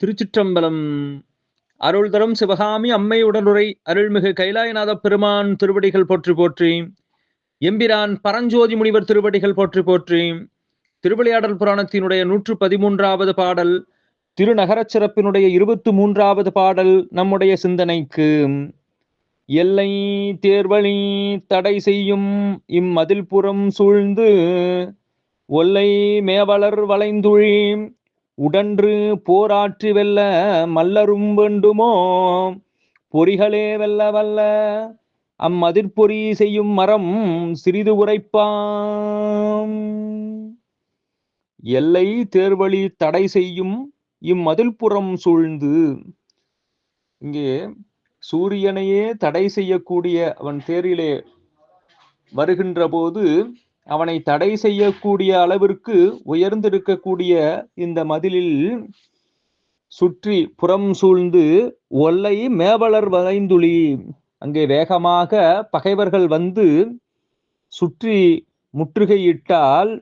திருச்சிற்றம்பலம். அருள் தரும் சிவகாமி அம்மை உடலுரை அருள்மிகு கைலாயநாத பெருமான் திருவடிகள் போற்றி போற்றி. எம்பிரான் பரஞ்சோதி முனிவர் திருவடிகள் போற்றி போற்றி. திருவிளையாடல் புராணத்தினுடைய நூற்று பதிமூன்றாவது பாடல் திருநகரச் சிறப்பினுடைய இருபத்து மூன்றாவது பாடல் நம்முடைய சிந்தனைக்கு. எல்லை தேர்வழி தடை செய்யும் இம்மதில் புறம் சூழ்ந்து ஒல்லை மேவலர் வளைந்துழி உடன்று போராற்றி வெல்ல மல்லரும் வேண்டுமோ? பொறிகளே வெல்ல வல்ல. அம்மதிர்பொறி செய்யும் மரம் சிறிது உரைப்பாம். எல்லை தேர்வழி தடை செய்யும் இம்மதில்புறம் சூழ்ந்து இங்கே சூரியனையே தடை செய்யக்கூடிய அவன் தேரிலே வருகின்ற போது அவனை தடை செய்யக்கூடிய அளவிற்கு உயர்ந்திருக்கக்கூடிய இந்த மதிலில் சுற்றி புறம் சூழ்ந்து ஒல்லை மேவலர் வளைந்துளி அங்கே வேகமாக பகைவர்கள் வந்து சுற்றி முற்றுகையிட்டால்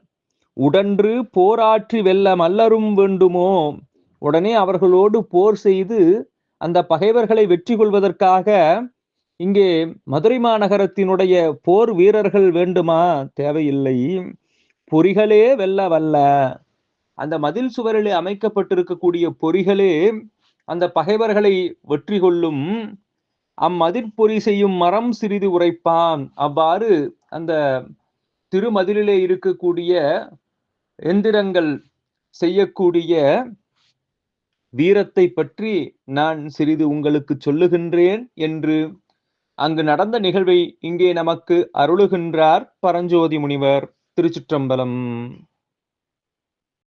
உடன்று போராற்றி வெல்ல மல்லரும் வேண்டுமோ? உடனே அவர்களோடு போர் செய்து அந்த பகைவர்களை வெற்றி கொள்வதற்காக இங்கே மதுரை மாநகரத்தினுடைய போர் வீரர்கள் வேண்டுமா? தேவையில்லை. பொறிகளே வெல்ல வல்ல. அந்த மதில் சுவரிலே அமைக்கப்பட்டிருக்கக்கூடிய பொறிகளே அந்த பகைவர்களை வெற்றி கொள்ளும். அம்மதிற்பொறி செய்யும் மரம் சிறிது உரைப்பான். அவ்வாறு அந்த திருமதிலிலே இருக்கக்கூடிய எந்திரங்கள் செய்யக்கூடிய வீரத்தை பற்றி நான் சிறிது உங்களுக்கு சொல்லுகின்றேன் என்று அங்கு நடந்த நிகழ்வை இங்கே நமக்கு அருளுகின்றார் பரஞ்சோதி முனிவர் திருச்சிற்றம்பலம்.